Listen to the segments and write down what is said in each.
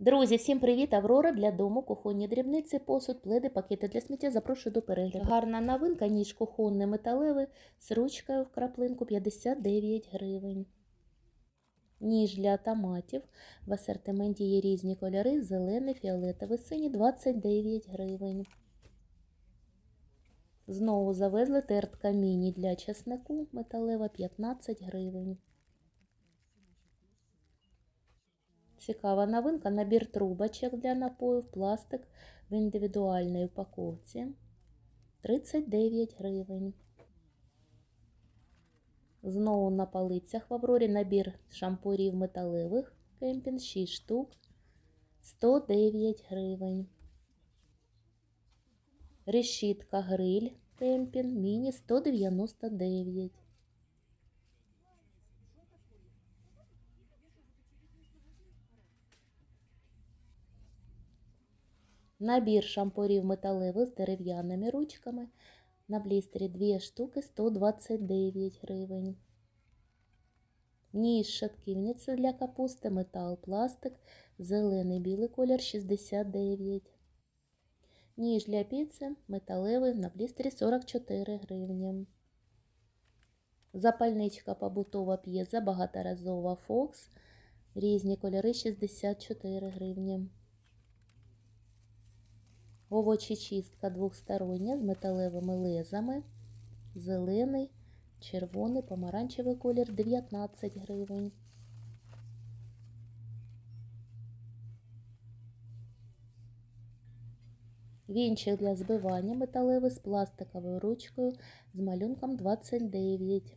Друзі, всім привіт! Аврора для дому, кухонні дрібниці, посуд, пледи, пакети для сміття. Запрошую до перегляду. Гарна новинка, ніж кухонний металевий з ручкою в краплинку 59 гривень. Ніж для томатів. В асортименті є різні кольори: зелений, фіолетовий, синій 29 гривень. Знову завезли тертка міні для чеснику металева 15 гривень. Цікава новинка. Набір трубочок для напоїв, пластик в індивідуальній упаковці. 39 гривень. Знову на полицях в Аврорі набір шампурів металевих кемпінг 6 штук. 109 гривень. Решітка гриль кемпінг міні 199. Набір шампурів металевих з дерев'яними ручками. На блістері 2 штуки 129 гривень. Ніж шатківниця для капусти, метал, пластик, зелений білий колір 69. Ніж для піци металевий на блістері 44 гривні. Запальничка побутова п'єза багаторазова Fox. Різні кольори 64 гривні. Овочечистка двохстороння з металевими лезами. Зелений, червоний, помаранчевий колір 19 гривень. Вінчик для збивання металевий з пластиковою ручкою з малюнком 29.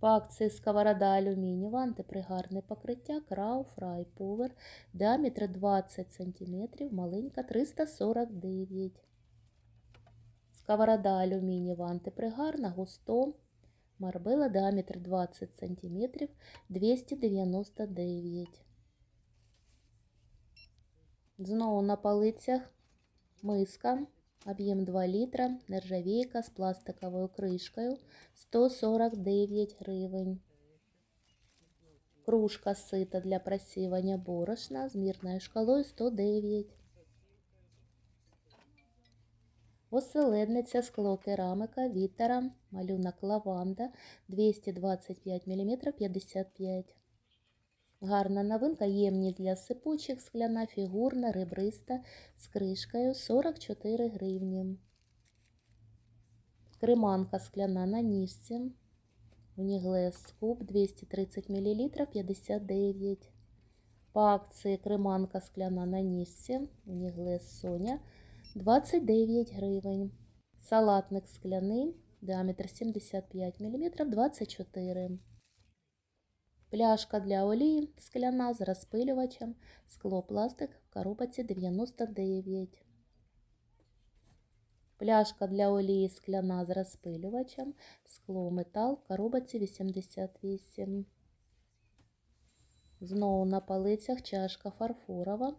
По акції сковорода алюмінієва, антипригарне покриття, крау, фрай, повер, діаметр 20 см, маленька 349 Сковорода алюмінієва, антипригарна, густо, марбела, діаметр 20 см, 299 Знову на полицях миска. Об'єм 2 літра, нержавійка з пластиковою кришкою 149 гривень. Кружка сита для просівання борошна з мірною шкалою 109. Оселедниця скло керамика Вітера, малюнок лаванда 225 мм 55 Гарна новинка, ємність для сипучих, скляна, фігурна, ребриста з кришкою 44 гривні. Креманка скляна на ніжці. Уніглес куб 230 мл 59. По акції креманка скляна на ніжці. Уніглес Соня 29 гривень. Салатник скляний, діаметр 75 мм 24 Пляшка для олії скляна з розпилювачем, скло пластик в коробці 99. Пляшка для олії скляна з розпилювачем, скло метал в коробці 88. Знову на полицях чашка фарфорова,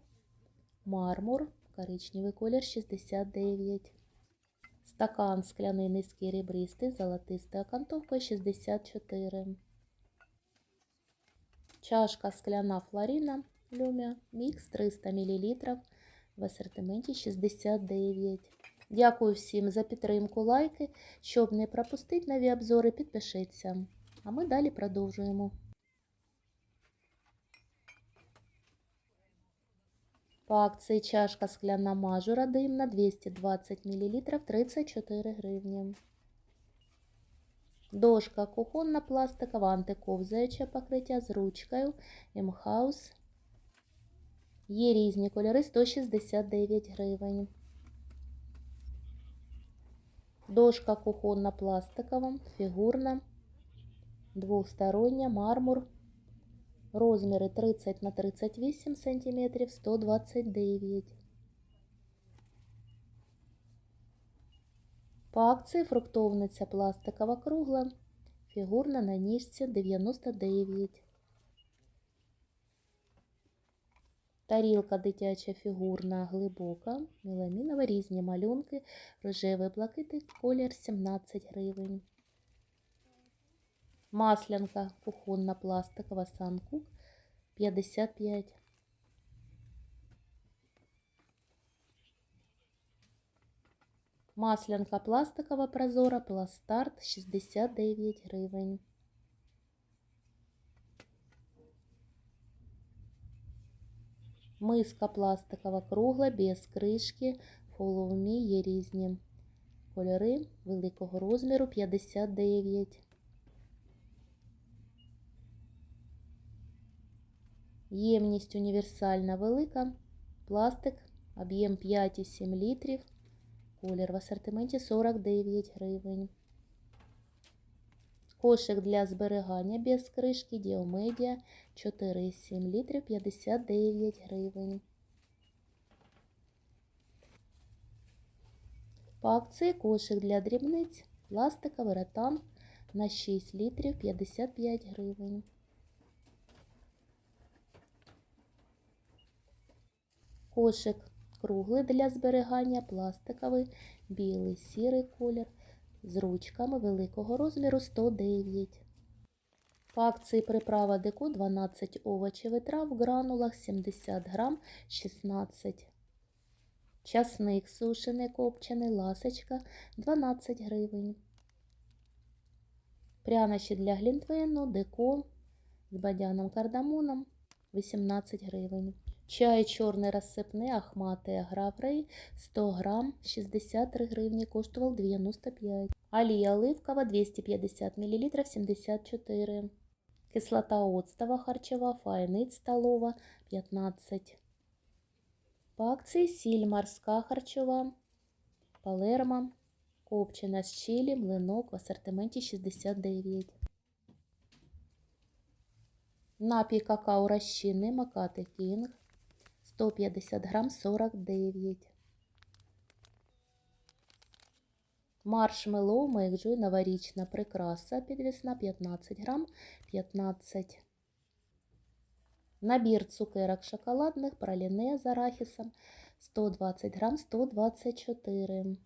мармур, коричневий колір 69. Стакан скляний низький ребристий, золотистою окантовкою 64. Чашка скляна флорина Люмia Мікс 300 мл в асортименті 69. Дякую всім за підтримку, лайки. Щоб не пропустити нові обзори, підпишіться. А ми далі продовжуємо. По акції чашка скляна мажура димна 220 мл 34 гривні. Дошка кухонна пластикова антиковзаюче покриття з ручкою М-Хаус. Є різні кольори 169 гривень. Дошка кухонна пластикова, фігурна, двостороння, мармур. Розміри 30 на 38 см 129 По акції фруктовниця пластикова кругла, фігурна на ніжці 99. Тарілка дитяча фігурна глибока, меламінова, різні малюнки, рожевий блакитний колір 17 гривень. Маслянка кухонна пластикова Санкук 55. Маслянка пластикова прозора Пластарт 69 гривень. Миска пластикова кругла без кришки. Follow Me є різні кольори великого розміру 59. Ємність універсальна велика. Пластик, об'єм 5,7 літрів. Колір в асортименті 49 гривень. Кошик для зберігання без кришки Діомедіа 4,7 літрів 59 гривень. По акції кошик для дрібниць пластиковий ротан на 6 літрів 55 гривень. Кошик круглий для зберігання пластиковий, білий, сірий колір з ручками великого розміру 109. По акції приправа деко 12 овочів і трав в гранулах 70 грам 16. Часник сушений копчений, ласочка 12 гривень. Прянощі для глінтвейну, деко з бадяном кардамоном 18 гривень. Чай чорний розсипний Ахмати Аграфрей 100 грам 63 гривні, коштував 95. Олія оливкова 250 мл 74. Кислота оцтова харчова, файниць столова 15. По акції сіль морська харчова, палерма, копчена з чилі, млинок в асортименті 69. Напій какао розчинний Макати Кінг 150 грам 49. Маршмеллоу Мейкджой новорічна прикраса підвісна 15 грам 15. Набір цукерок шоколадних праліне з арахісом 120 грам 124.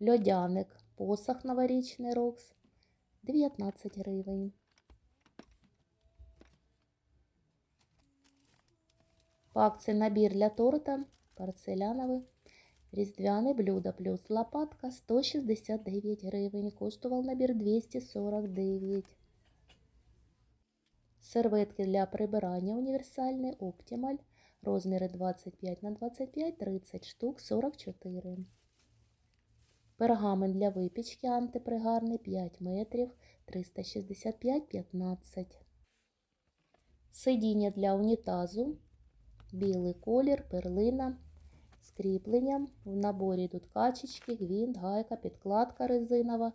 Льодяник посох новорічний рокс 19 гривень. По акції набір для торта порцеляновий. Різдвяне блюдо плюс лопатка 169 гривень. Коштував набір 249. Серветки для прибирання універсальний Оптималь. Розміри 25 на 25, 30 штук, 44. Пергамент для випічки антипригарний 5 метрів, 365, 15. Сидіння для унітазу. Білий колір, перлина з кріпленням. В наборі йдуть качечки, гвинт, гайка, підкладка резинова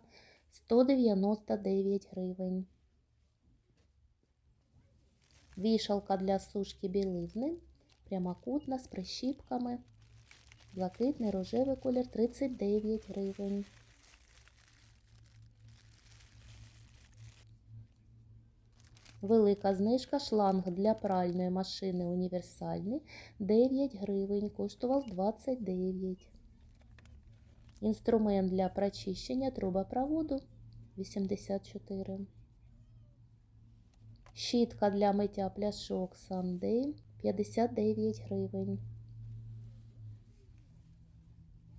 199 гривень. Вішалка для сушки білизни. Прямокутна з прищіпками. Блакитний рожевий колір 39 гривень. Велика знижка шланг для пральної машини універсальний 9 гривень, коштував 29. Інструмент для прочищення трубопроводу 84. Щітка для миття пляшок Sunday 59 гривень.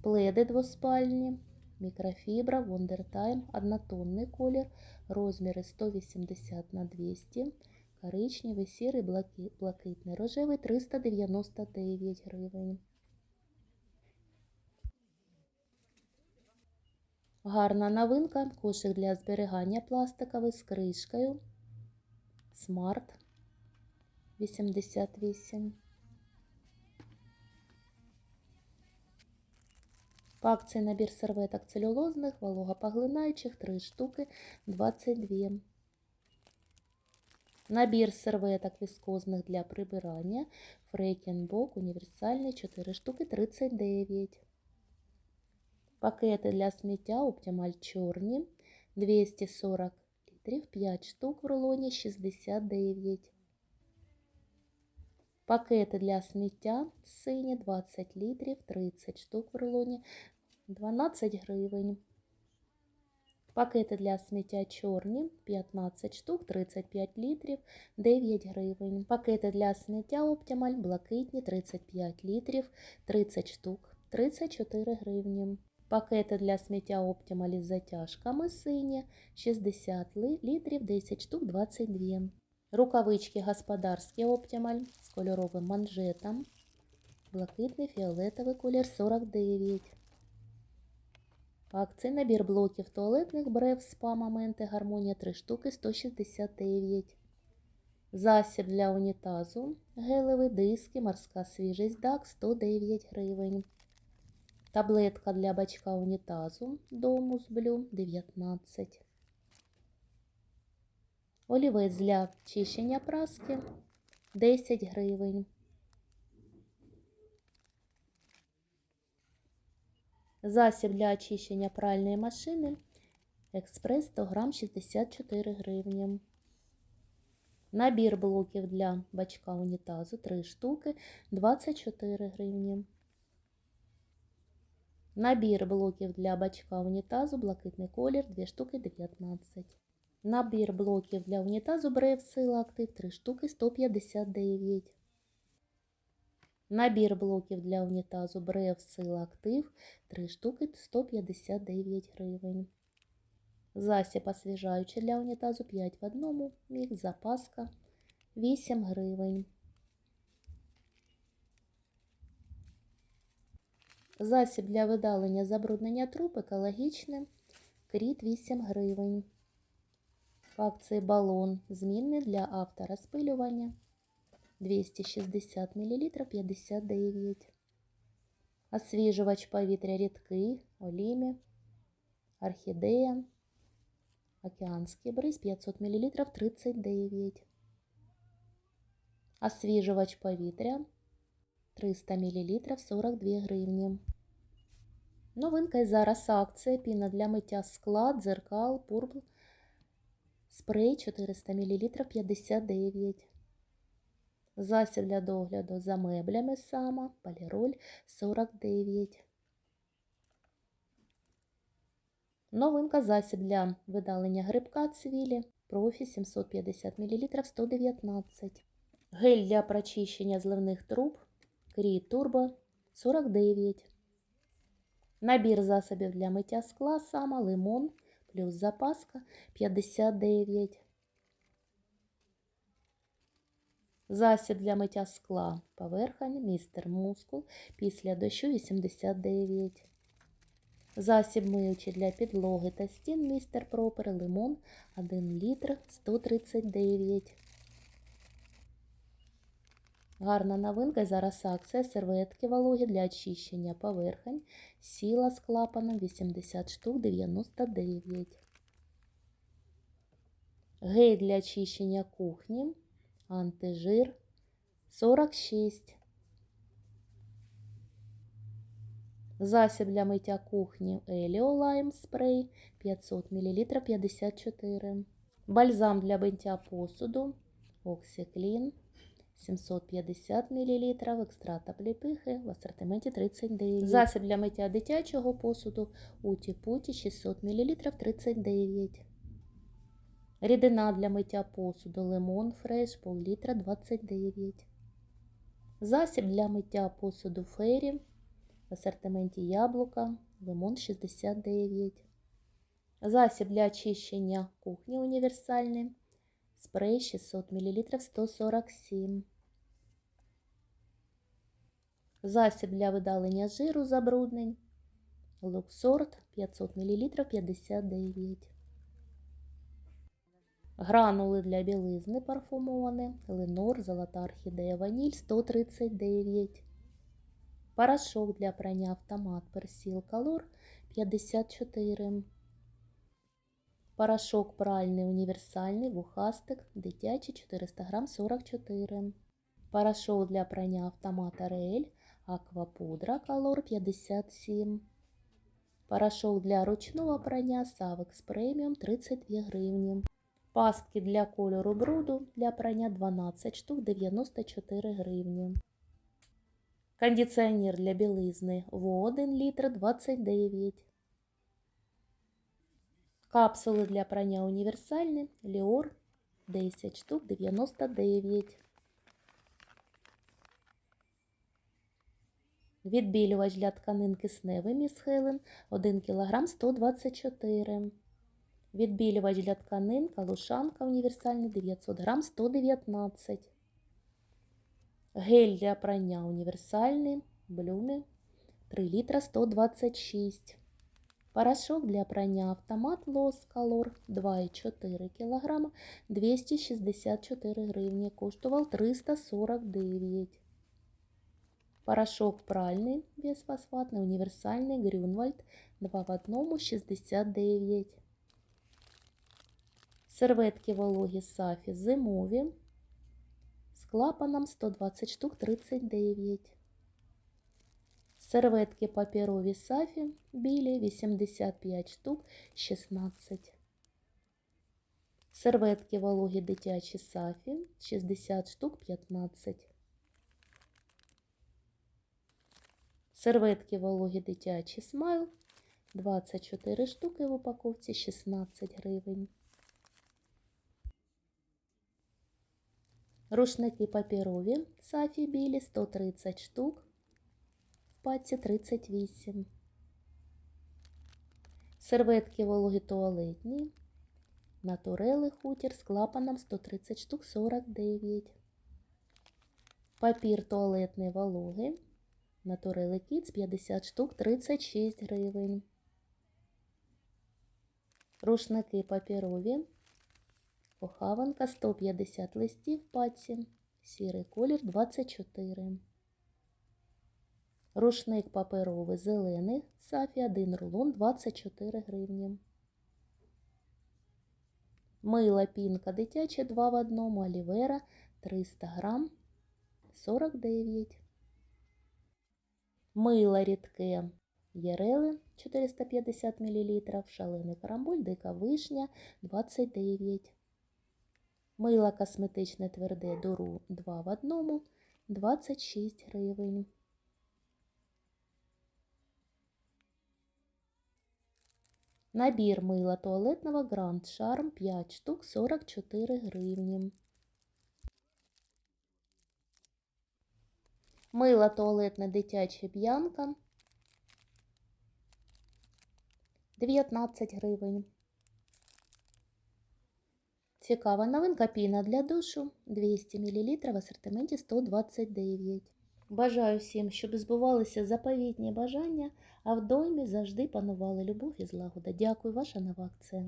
Пледи двоспальні, мікрофібра, Wondertime, однотонний колір, розміри 180 на 200, коричневий, сірий, блакитний, рожевий 399 гривень. Гарна новинка, кошик для зберігання пластиковий з кришкою. Смарт 88. Акції набір серветок целюлозних, вологопоглинаючих 3 штуки 22. Набір серветок віскозних для прибирання. Фрейкенбок універсальний 4 штуки 39. Пакети для сміття Оптималь чорні 240 літрів 5 штук в рулоні 69. Пакети для сміття сині 20 літрів, 30 штук в рулоні, 12 гривень. Пакети для сміття чорні 15 штук, 35 літрів, 9 гривень. Пакети для сміття Оптималь блакитні 35 літрів, 30 штук, 34 гривні. Пакети для сміття Оптималь із затяжками сині 60 літрів, 10 штук, 22. Рукавички господарські Оптималь з кольоровим манжетом. Блакитний фіолетовий колір 49. Акції набір блоків туалетних брев спа моменти гармонія 3 штуки 169. Засіб для унітазу гелевий диски морська свіжість ДАК 109 гривень. Таблетка для бачка унітазу Домус Блю 19. Олівець для чищення праски 10 гривень. Засіб для очищення пральної машини Експрес 100 грам 64 гривні. Набір блоків для бачка унітазу 3 штуки 24 гривні. Набір блоків для бачка унітазу блакитний колір 2 штуки 19. Набір блоків для унітазу Брев Сила Актив 3 штуки 159. Набір блоків для унітазу Брев Сила Актив 3 штуки 159 гривень. Засіб освіжаючий для унітазу 5 в одному, мікс запаска 8 гривень. Засіб для видалення забруднення труб екологічний кріт 8 гривень. Акції балон змінний для авторозпилювання 260 мл 59. Освіжувач повітря рідкий, олімі, орхідея, океанський бриз 500 мл 39. Освіжувач повітря 300 мл 42 гривні. Новинка і зараз акція піна для миття скла, дзеркал, пурпл, спрей 400 мл 59. Засіб для догляду за меблями сама, поліроль 49. Новинка засіб для видалення грибка цвілі, профі 750 мл 119. Гель для прочищення зливних труб, Крі Турбо 49. Набір засобів для миття скла сама, лимон плюс запаска 59. Засіб для миття скла поверхонь, містер мускул після дощу 89. Засіб миючий для підлоги та стін містер пропер лимон 1 літр 139. Гарна новинка зараз акція серветки вологі для очищення поверхонь. Сіла з клапаном 80 штук 99. Гель для очищення кухні. Антижир 46. Засіб для миття кухні Еліо Лайм спрей 500 мл 54. Бальзам для миття посуду Оксиклін 750 мл екстрата пліпихи в асортименті 39. Засіб для миття дитячого посуду Уті-Путі 600 мл 39. Рідина для миття посуду Лимон Фреш пол-літра 29. Засіб для миття посуду Фері в асортименті яблука Лимон 69. Засіб для очищення кухні універсальний. Спрей 600 мл 147. Засіб для видалення жиру забруднень. Луксорт 500 мл 59. Гранули для білизни парфумовані. Ленор, золота орхідея ваніль 139. Порошок для прання автомат персил колор 54. Порошок пральний універсальний, вухастик, дитячий 400 грам 44. Порошок для прання автомата Реель, аквапудра колор 57. Порошок для ручного прання Савекс преміум 32 гривні. Пастки для кольору бруду для прання 12 штук 94 гривні. Кондиціонер для білизни в 1 літр 29. Капсули для прання універсальні Ліор 10 штук 99. Відбілювач для тканин кисневий Міс Хелен 1 кг 124 Відбілювач для тканин Калушанка універсальний 900 грам 119 Гель для прання універсальний Блюмі 3 літра 126 Порошок для прання автомат Лос Color 2,4 кг 264 гривні. Коштував 349 Порошок пральний безфосфатний універсальний Грюнвальд 2 в 1 69 Серветки вологі Сафі зимові з клапаном 120 штук 39. Серветки паперові Сафі білі 85 штук 16. Серветки вологі дитячі Сафі 60 штук 15. Серветки вологі дитячі Смайл 24 штуки в упаковці 16 гривень. Рушники паперові Сафі білі 130 штук, в паці 38. Серветки вологі туалетні, натурели хутір з клапаном 130 штук 49. Папір туалетний вологий, натурели кіц 50 штук 36 гривень. Рушники паперові Кохаванка 150 листів паці, сірий колір 24. Рушник паперовий зелений, сафі 1 рулон 24 гривні. Мила пінка дитяча 2 в 1, олівера 300 грам 49. Мила рідке Єрели 450 мл, шалений карамболь, дика вишня 29 Мило косметичне тверде дуру 2 в 1 26 гривень. Набір мила туалетного Grand Charm 5 штук 44 гривні. Мило туалетне дитяче б'янка 19 гривень. Цікава новинка піна для душу 200 мл в асортименті 129. Бажаю всім, щоб збувалися заповітні бажання, а в доймі завжди панували любов і злагода. Дякую, ваша нова акція.